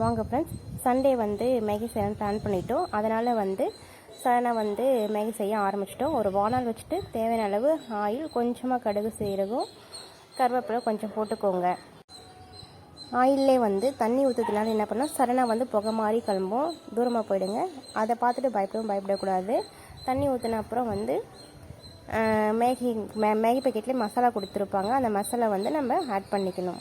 வாங்க friends Sunday வந்து Maggi செய்யலாம்னு பிளான் பண்ணிட்டோம். அதனால் வந்து சடனாக வந்து மேகி செய்ய ஆரம்பிச்சிட்டோம். ஒரு வானால் வச்சுட்டு தேவையான அளவு ஆயில் கொஞ்சமாக கடுகு சீரகம் கருவேப்பிலை கொஞ்சம் போட்டுக்கோங்க. ஆயிலே வந்து தண்ணி ஊற்றுறதுனால என்ன பண்ணால் சடனாக வந்து புகை மாதிரி கிளம்பும். தூரமாக போயிடுங்க. அதை பார்த்துட்டு பயப்படவும் பயப்படக்கூடாது. தண்ணி ஊற்றின அப்புறம் வந்து மேகி மே மேகி பேக்கெட்லேயே மசாலா கொடுத்துருப்பாங்க. அந்த மசாலா வந்து நம்ம ஆட் பண்ணிக்கணும்.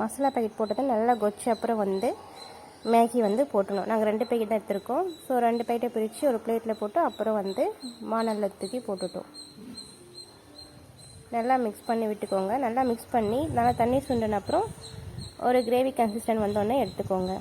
மசாலா பேக்கெட் போட்டது நல்லா கொச்சு அப்புறம் வந்து மேகி வந்து போட்டணும் நாங்கள் ரெண்டு பேக்கெட் தான் எடுத்திருக்கோம். ஸோ ரெண்டு பேக்கெட்டை பிரித்து ஒரு பிளேட்டில் போட்டு அப்புறம் வந்து வானலில் தூக்கி போட்டுட்டோம். நல்லா மிக்ஸ் பண்ணி விட்டுக்கோங்க. நல்லா மிக்ஸ் பண்ணி நல்லா தண்ணி சுண்டின அப்புறம் ஒரு கிரேவி கன்சிஸ்டன்ட் வந்தோடனே எடுத்துக்கோங்க.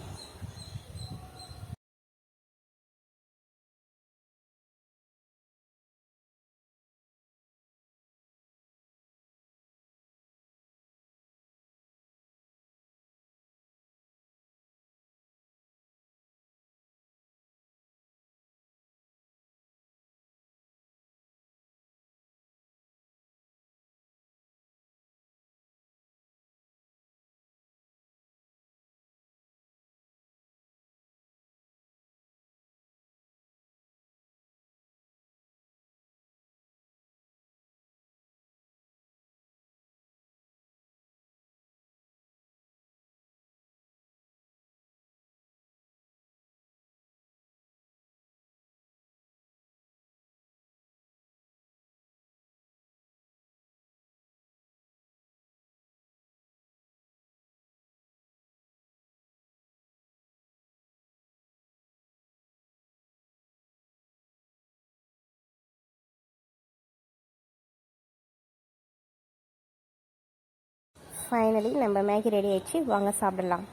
ஃபைனலி நம்ம மேகி ரெடி ஆயிடுச்சு. வாங்க சாப்பிடலாம்.